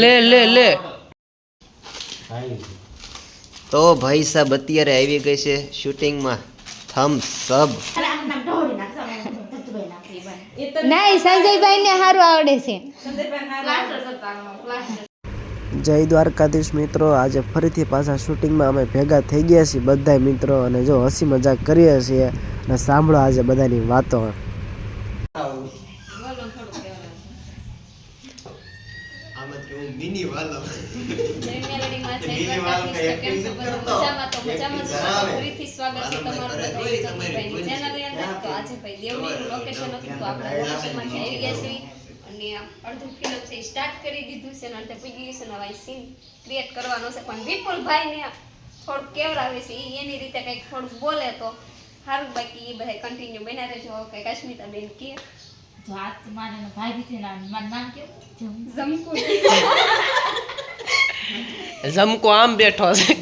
લે લે લે. તો ભાઈ સાહેબ અત્યારે આવી ગઈ છે શૂટિંગમાં. થમ સબ નહીં સંજયભાઈ ને સારું આવડે છે. જય દ્વારકાધીશ મિત્રો આજે ફરીથી પાછા શૂટિંગમાં અમે ભેગા થઈ ગયા છીએ બધા મિત્રો અને જો હસી મજાક કરીએ છીએ અને સાંભળો આજે બધાની વાતો. આમાં કેવું મિની વાલો. સ્ટાર્ટ કરી દીધું છે અને અંતે પૂગી ગયું છે ને હવે સીન ક્રિએટ કરવાનો છે. પણ વિપુલભાઈ ને થોડુંક કેવરાવે છે ઈ એની રીતે કંઈક થોડુંક બોલે તો સારું બાકી એ બધા કન્ટિન્યુ બના રહેજો. કંઈક અસ્મિતા બેન કે આ મારે બી થઈને મારું નામ કેવું? જમ. જમકુ જમકો આમ. બેઠો છે.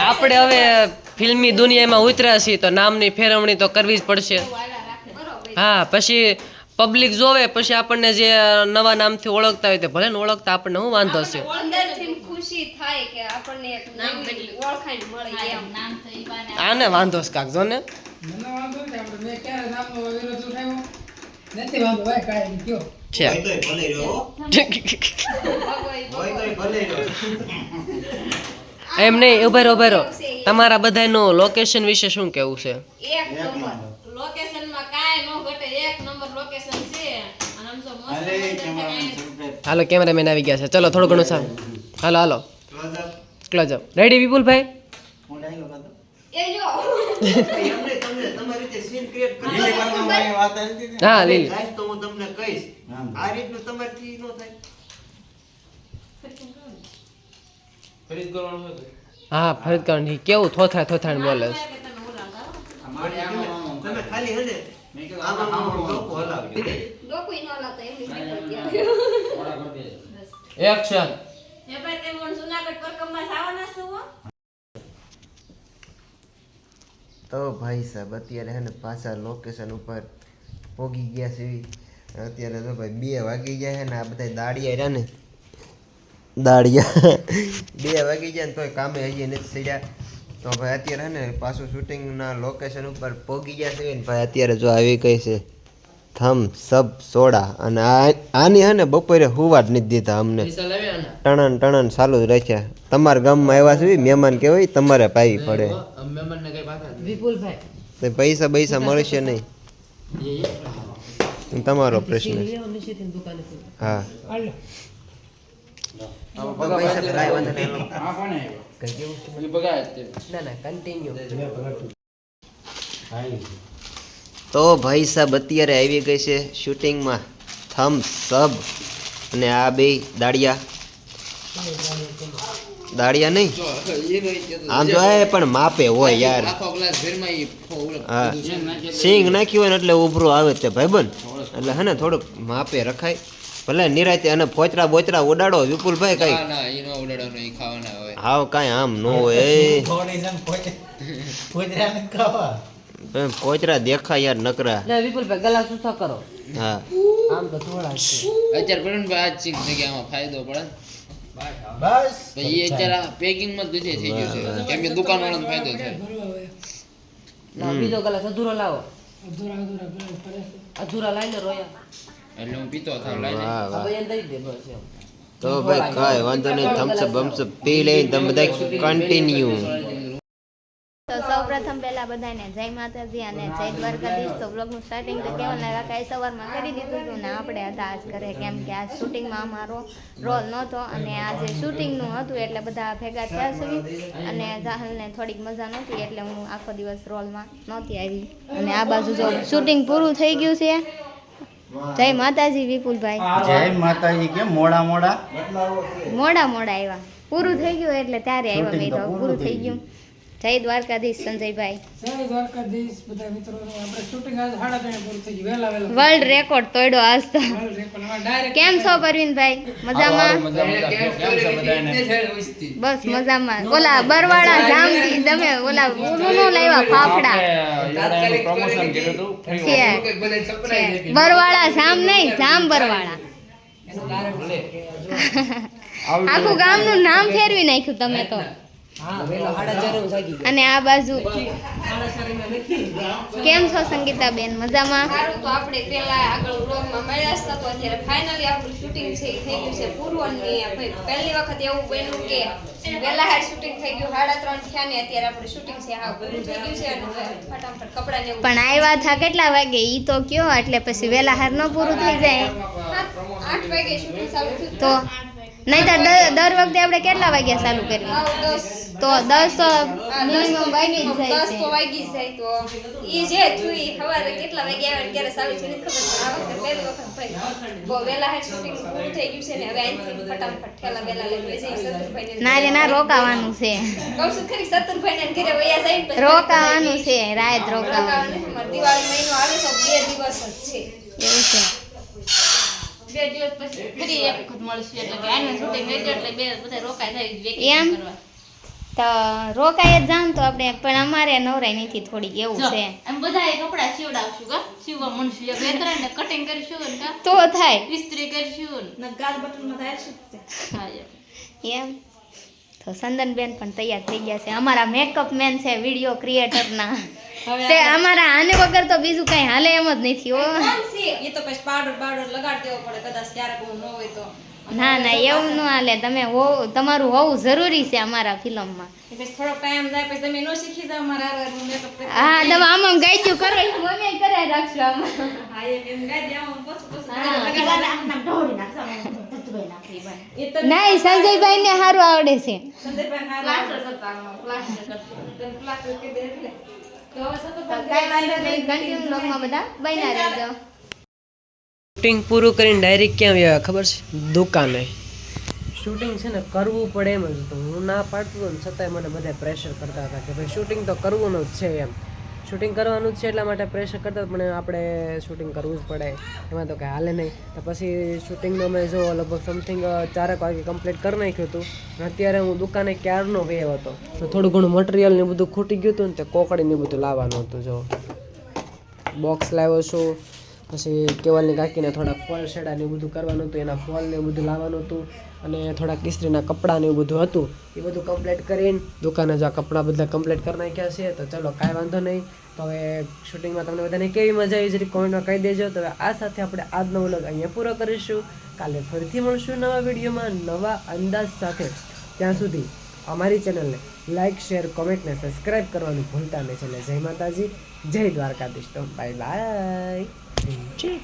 આપણે હવે ફિલ્મી દુનિયામાં ઉતર્યા છીએ તો નામની ફેરવણી તો કરવી જ પડશે. હા પછી પબ્લિક જોવે પછી આપણને જે નવા નામથી ઓળખતા હોય તે ભલે ને ઓળખતા આપણને હું વાંધો છે? ખુશી થાય કે આપણને એક નવી ઓળખાણ મળે હા, એમ. નામ તો આને વાંધો છે કાક જો ને. છે. હોય તોય ભલે રહ્યો હો. હોય તોય ભલે રહ્યો. એમ નહીં ઉભેરો ઉભેરો તમારા બધાનું લોકેશન વિશે શું કેવું છે? એક નંબર. લોકેશનમાં કાંઈ નો ઘટે એક નંબર લોકેશન છે. અને આમ તો મસ્ત કાંઈ. હાલો કેમેરામેન આવી ગયા છે. ચલો થોડું ઘણું સારું. Hello hello. Close up ready વિપુલભાઈ? હું ડાયલોગ હતો. એ જો. એમને તમને તમારી રીતે સીન ક્રિએટ કરી લીલી? હા લીલી. થાય તો હું તમને કહીશ. હા. આ રીતનું તમારથી હા ફરીદ કેવું થોથા થોથાણ બોલે તમે ખાલી હે મેં કીધું આમ આમાં આમ આમ સાંભળવાનું. ડોકું. એક્શન એ ભાઈ તે મને જુનાગઢ પરકમમાં જવાના છો, હો? તો ભાઈ સાહેબ, અત્યારે હે ને પાછા લોકેશન ઉપર પોગી ગયા છે. અત્યારે તો ભાઈ બે વાગી ગયા છે ને, આ બધા દાડિયા રહ્યા ને. દાડિયા. બે વાગી ગયા ને, તોય કામે હજી નથી સડ્યા. તો ભાઈ અત્યારે હે ને પાછું શૂટિંગના લોકેશન ઉપર પોગી ગયા છે ને, ભાઈ અત્યારે જો આવી કઈ છે. Thums Up soda. અને આ આની હે ને બપોરે હુવા જ નથી દીધા અમને. ટણન ટણન ચાલુ જ રહે તમારા ગામમાં આવ્યા છે મહેમાન કહેવાય તમારે પાવી પડે. વિપુલભાઈ. તો પૈસા પૈસા મળશે નહીં. તમારો પ્રશ્ન હા. પૈસા તો કાંઈ વાંધો નહીં. હા, કોને આવ્યો? ના ના કન્ટિન્યુ. તો ભાઈ સાહેબ અત્યારે આવી ગઈ છે શૂટિંગમાં. થમ્સ સબ. અને આ બે દાડિયા. દાડિયા નહીં? આમ જો એ પણ માપે હોય યાર. હા. સિંગ નાખ્યું હોય ને એટલે ઉભરું આવે તે ભાઈબંધ. એટલે હે ને થોડુંક માપે રખાય. ભલે નિરાતે અને ફોચરા બોચરા ઉડાડો વિપુલભાઈ કઈ. હાવ કાંઈ આમ ન હોય એમ કોચરા દેખાય યાર નકરા. લે વિપુલભાઈ ગલા સુથા કરો. હા. આમ તો થોડા છે. અત્યારે પ્રવીણભાઈ આ ચીક જગ્યામાં ફાયદો પડે. બસ. ભાઈ એ અત્યારે પેકિંગમાં દૂધે થઈ ગયું છે. કેમ કે દુકાનવાળાને ફાયદો છે. ના બીજો ગલાસ અધૂરો લાવો. અધૂરા લાઈને રોયા. એટલે હું પીતો હતો લાઈને આ વાહ દઈ દે બસ એમ. તો ભાઈ કાંઈ વાંધો નહીં થમ્સઅપ બમ્સઅપ પી લઈ તમે બધા કન્ટિન્યુ સૌપ્રથમ પહેલા બધાને જય માતાજી અને જય દ્વારકાધીશ. તો બ્લોગનું સ્ટાર્ટિંગ તો કેવલના કાંઈ સવારમાં કરી દીધું હતું ને આપણે હતા આજ ઘરે કેમ કે આ શૂટિંગમાં અમારો રોલ નહોતો અને આજે શૂટિંગનું હતું એટલે બધા ભેગા થયા સુધી અને જાહલને થોડીક મજા નહોતી એટલે હું આખો દિવસ રોલમાં નહોતી આવી. અને આ બાજુ જો શૂટિંગ પૂરું થઈ ગયું છે. જય માતાજી વિપુલભાઈ. જય માતાજી કેમ? મોડા મોડા? મોડા મોડા આવ્યા. પૂરું થઈ ગયું એટલે ત્યારે આવ્યા મેં તો. પૂરું થઈ ગયું. જય દ્વારકાધીશ સંજયભાઈ. જય દ્વારકાધીશ બધા મિત્રોને આપણે શૂટિંગ આજ સાડા ત્રણે પૂરું થઈ ગયું. વહેલા વહેલા. વર્લ્ડ રેકોર્ડ તોડ્યો આજ તો. કેમ છો પરવીનભાઈ? મજામાં? બસ મજામાં. ઓલા બરવાળા જામથી તમે ઓલા ઓલું નો લાવ્યા ફાફડા. બરવાળા જામ નહીં જામ બરવાળા. આખું ગામનું નામ ફેરવી નાખ્યું તમે તો. અને આ બાજુ કેમ છો સંગીતા બેન મજામાં? સારું તો આપણે પેલા આગળ વ્લોગમાં મળ્યા હતા તો અત્યારે ફાઇનલી આપણું શૂટિંગ છે થઈ ગયું છે પૂર્વની ભાઈ પહેલી વખત એવું બન્યું કે વેલા હાર શૂટિંગ થઈ ગયું સાડા ત્રણ થયા ને અત્યારે આપણું શૂટિંગ છે હા પૂરું થઈ ગયું છે અને ફટાફટ કપડાં ને પણ આવ્યા થા કેટલા વાગે? ઈ તો કયો એટલે પછી વેલા હાર ન પૂરું થઈ જાય. આઠ વાગે શૂટિંગ ચાલુ થયું. તો નહીં તો દર વખતે આપણે કેટલા વાગ્યા ચાલુ કરીએ? તો દસ તો આ દસ મિનિમમ વાગી જાય દસ તો વાગી જાય તો એ જે થયું ઈ સવારે કેટલા વાગે આવ્યા ત્યારે સારું છે ખબર આ વખતે પહેલી વખત ભાઈ બહુ વહેલા હે શૂટિંગ પૂરું થઈ ગયું છે ને હવે અહીંથી ફટાફટ ઠેલા વહેલા લઈને બેસી શત્રુભાઈને ના રે ના રોકાવાનું છે. કહું છું ખરી શત્રુભાઈને ઘરે વયા જાય ને રોકાવાનું છે રાત રોકાવાનું દિવાળી મહિનો આવે તો બે દિવસ જ છે. એવું છે. બે દિવસ પછી ફરી એક વખત મળશું એટલે કે આને છૂટી મેજર એટલે બે બધા રોકાય થાય વેકેશન કરવા. તો રોકાય જ જાણ તો આપણે પણ અમારે નવરાય નથી થોડીક એવું છે. એમ બધા કપડા સીવડાવશું કા? સીવવા મનશું. એક બે ત્રણ ને કટિંગ કરીશું ને તો થાય. ઇસ્ત્રી કરીશું ને. ગાલ બટનમાં થાય હા એમ. એમ. તો સંદનબેન પણ તૈયાર થઈ ગયા છે. અમારા મેકઅપ મેન છે વીડિયો ક્રિએટરના તે અમારા આને વગર તો બીજું કઈ હાલે એમ જ નથી હો. એ તો પછી પાવડર પાવડર લગાડ દેવો પડે કદાચ ક્યારેક હું ન હોય તો. ના ના એવું ન હાલે. તમે હોવ તમારું હોવું જરૂરી છે અમારા ફિલ્મમાં. એ ટાઈમ જાય પછી તમે ન શીખી જાવ મારા હારે હું તમે આમ આમ ગાઈડ્યું કરો મને કરાય રાખશું આમાં. હા એમ એમ ગાઈ આમ પોછું પોછું. એ સંજયભાઈ ને સારું આવડે છે. સંજયભાઈ કન્ટિન્યુ બધા બન્યા રહેજો. શૂટિંગ પૂરું કરીને ડાયરેક્ટ ક્યાં આવ્યા ખબર છે? દુકાને. શૂટિંગ છે ને કરવું પડે એમ જ હું ના પાડતો ને છતાંય મને બધા પ્રેશર કરતા હતા કે ભાઈ શૂટિંગ તો કરવું જ છે એમ. શૂટિંગ કરવાનું જ છે એટલા માટે પ્રેશર કરતા પણ આપણે શૂટિંગ કરવું જ પડે. એમાં તો કાંઈ હાલે નહીં. તો પછી શૂટિંગનો મેં જો લગભગ સમથિંગ ચારેક વાગે કમ્પ્લીટ કરી નાખ્યું હતું. અત્યારે હું દુકાને ક્યારનો ગયો હતો? તો થોડું ઘણું મટીરિયલ ને બધું ખૂટી ગયું હતું ને તે કોકડી ને બધું લાવવાનું હતું, જો. બોક્સ લાવ્યો છું. પછી કેવલની કાકીને થોડાક ફોલ શેડા ને એવું બધું કરવાનું હતું, એના ફોલ ને એવું બધું લાવવાનું હતું અને થોડાક ઇસ્ત્રીના કપડાં ને એવું બધું હતું. એ બધું કમ્પ્લીટ કરીને દુકાને જો કપડાં બધા કમ્પ્લીટ કરી નાખ્યા છે. તો ચલો, કાંઈ વાંધો નહીં. તો હવે શૂટિંગમાં તમને બધાને કેવી મજા આવી જરી કોમેન્ટમાં કહી દેજો. તો આ સાથે આપણે આજનો વ્લોગ અહીંયા પૂરો કરીશું. કાલે ફરીથી મળશું નવા વિડીયોમાં નવા અંદાજ સાથે. ત્યાં સુધી અમારી ચેનલને લાઇક શેર કોમેન્ટ ને સબસ્ક્રાઇબ કરવાનું ભૂલતા નહીં. એટલે જય માતાજી, જય દ્વારકાધીશ. તો બાય બાય 这